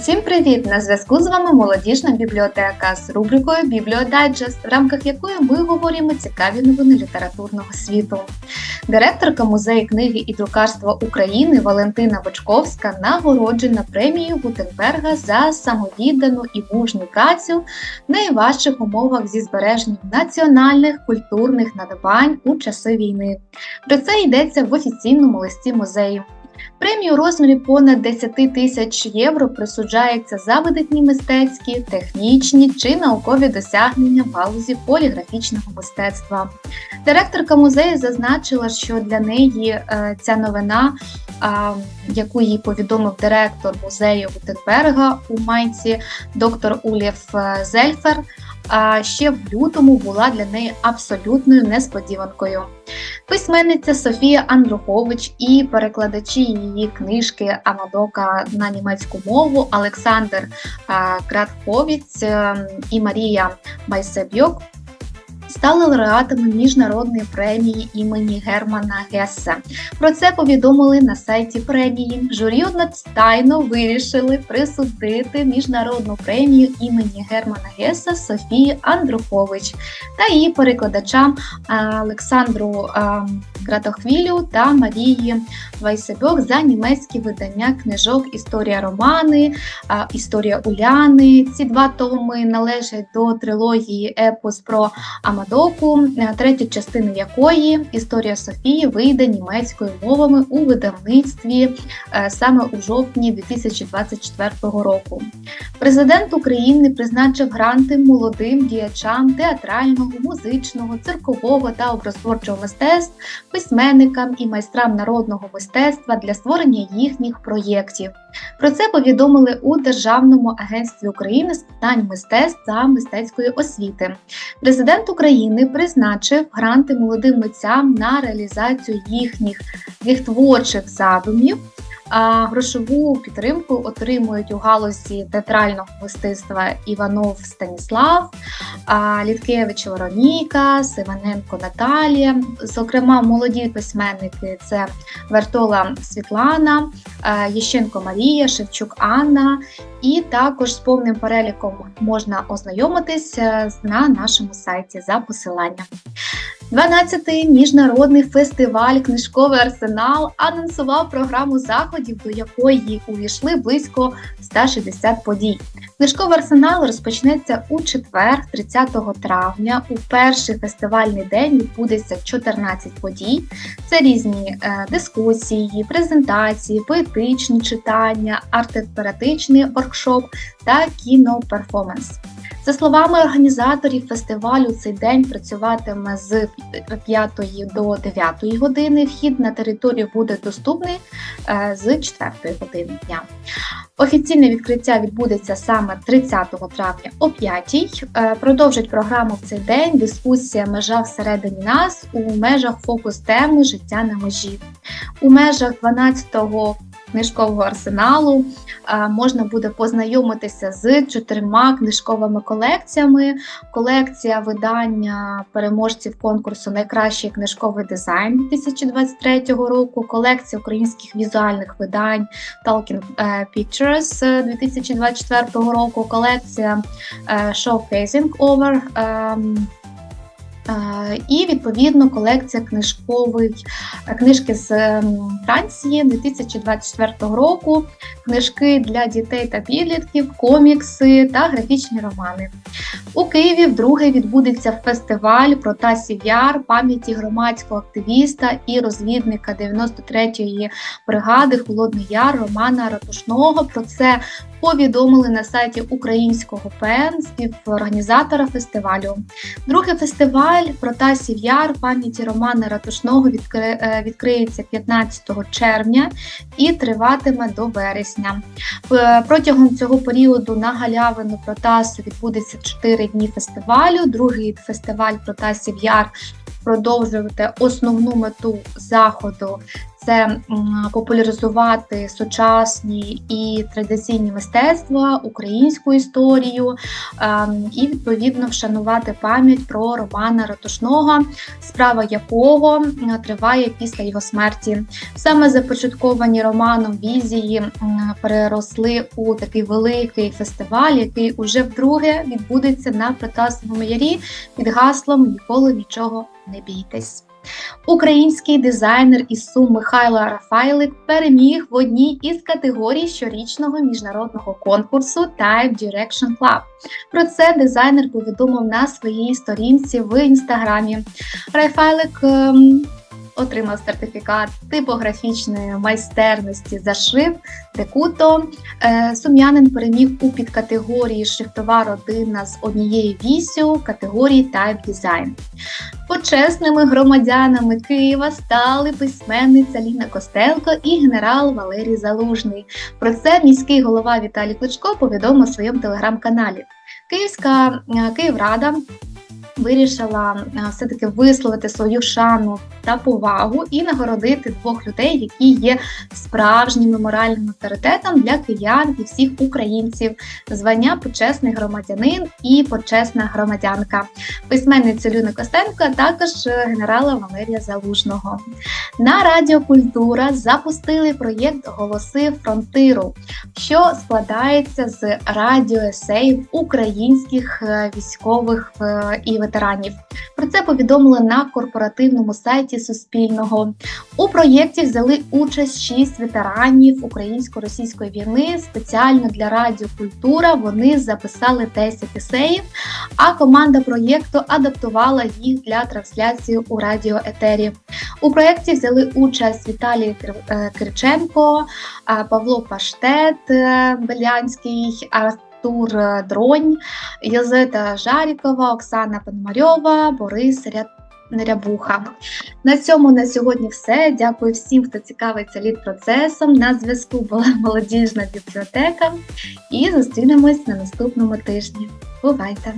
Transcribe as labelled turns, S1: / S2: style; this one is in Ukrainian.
S1: Усім привіт! На зв'язку з вами молодіжна бібліотека з рубрикою Бібліодайджест, в рамках якої ми говоримо цікаві новини літературного світу. Директорка музею книги і друкарства України Валентина Бочковська нагороджена премією Гутенберга за самовіддану і мужню працю в найважчих умовах зі збереженням національних культурних надбань у часи війни. Про це йдеться в офіційному листі музею. Премію у розмірі понад 10 тисяч євро присуджається за видатні мистецькі, технічні чи наукові досягнення в галузі поліграфічного мистецтва. Директорка музею зазначила, що для неї е, ця новина, яку їй повідомив директор музею Гутенберга у Майнці, доктор Улєв е, Зельфер, ще в лютому була для неї абсолютною несподіванкою. Письменниця Софія Андрухович і перекладачі її книжки Амадока на німецьку мову Олександр Кратковіць і Марія Майсебьок стали лауреатами міжнародної премії імені Германа Гесса. Про це повідомили на сайті премії. Журі одностайно вирішили присудити міжнародну премію імені Германа Гесса Софії Андрухович та її перекладачам Олександру Кратохвілю та Марії Вайсебьок за німецькі видання книжок Історія романи, Історія Уляни. Ці два томи належать до трилогії Епос про Амадоку, третя частина якої Історія Софії вийде німецькою мовами у видавництві е, саме у жовтні 2024 року. Президент України призначив гранти молодим діячам театрального, музичного, циркового та образотворчого мистецтв, письменникам і майстрам народного мистецтва для створення їхніх проєктів. Про це повідомили у Державному агентстві України з питань мистецтв та мистецької освіти. Президент України призначив гранти молодим митцям на реалізацію їхніх їх творчих задумів. Грошову підтримку отримують у галузі театрального мистецтва Іванов Станіслав, Літкевич Вероніка, Сиваненко Наталія. Зокрема, молоді письменники це Вертола Світлана, Єщенко Марія, Шевчук Анна. І також з повним переліком можна ознайомитись на нашому сайті за посиланням. 12-й міжнародний фестиваль Книжковий арсенал анонсував програму заходів, до якої увійшли близько 160 подій. Книжковий арсенал розпочнеться у четвер, 30 травня. У перший фестивальний день відбудеться 14 подій. Це різні е, дискусії, презентації, поетичні читання, артетерапевтичний воркшоп та кіноперформанс. За словами організаторів фестивалю, цей день працюватиме з 5 до 9 години. Вхід на територію буде доступний е, з 4 години дня. Офіційне відкриття відбудеться саме 30 травня о 5 е, Продовжить програму в цей день дискусія межа всередині нас у межах фокус теми життя на межі. У межах 12-го книжкового арсеналу можна буде познайомитися з чотирма книжковими колекціями. Колекція видання переможців конкурсу Найкращий книжковий дизайн 2023 року, колекція українських візуальних видань Talking е, Pictures 2024 року, колекція е, Showcasing Over ем, і відповідно колекція книжкових книжки з Франції 2024 року, книжки для дітей та підлітків, комікси та графічні романи. У Києві вдруге відбудеться фестиваль про Тасів Яр пам'яті громадського активіста і розвідника 93-ї бригади Холодний Яр Романа Ратушного. Про це повідомили на сайті українського ПН співорганізатора фестивалю. Другий фестиваль Протасів Яр пам'яті Романа Ратушного е, відкриється 15 червня і триватиме до вересня. Протягом цього періоду на галявину Протасу відбудеться 4 дні фестивалю. Другий фестиваль Протасів Яр продовжувати основну мету заходу. Це популяризувати сучасні і традиційні мистецтва, українську історію ем, і відповідно вшанувати пам'ять про Романа Ратушного, справа якого триває після його смерті. Саме започатковані романом візії переросли у такий великий фестиваль, який уже вдруге відбудеться на Протасовому ярі під гаслом Ніколи нічого не бійтесь. Український дизайнер із Сум Михайло Рафайлик переміг в одній із категорій щорічного міжнародного конкурсу Type Direction Club. Про це дизайнер повідомив на своїй сторінці в інстаграмі. Рафайлик ем, отримав сертифікат типографічної майстерності за шрифт Декуто. Е, Сум'янин переміг у підкатегорії шрифтова родина з однією вісю категорії Type Design. Почесними громадянами Києва стали письменниця Ліна Костелко і генерал Валерій Залужний. Про це міський голова Віталій Кличко повідомив у своєму телеграм-каналі. Київська е, Київрада вирішила е, все-таки висловити свою шану та повагу і нагородити двох людей, які є справжнім меморальним авторитетом для киян і всіх українців. Звання почесний громадянин і почесна громадянка, письменницю Люни Костенко, а також е, генерала Валерія Залужного. На Радіо Культура запустили проєкт Голоси фронтиру, що складається з радіоесеїв українських е, військових і ветеранів. Про це повідомили на корпоративному сайті Суспільного. У проєкті взяли участь шість ветеранів українсько-російської війни. Спеціально для Радіо Культура вони записали 10 есеїв, а команда проєкту адаптувала їх для трансляції у радіоетері. У проєкті взяли участь Віталій е, Кириченко, Павло Паштет е, Белянський, Артур е, Дронь, Єлизавета Жарікова, Оксана Пономарьова, Борис Ря- Рябуха. На цьому на сьогодні все. Дякую всім, хто цікавиться лід процесом. На зв'язку була молодіжна бібліотека. І зустрінемось на наступному тижні. Бувайте!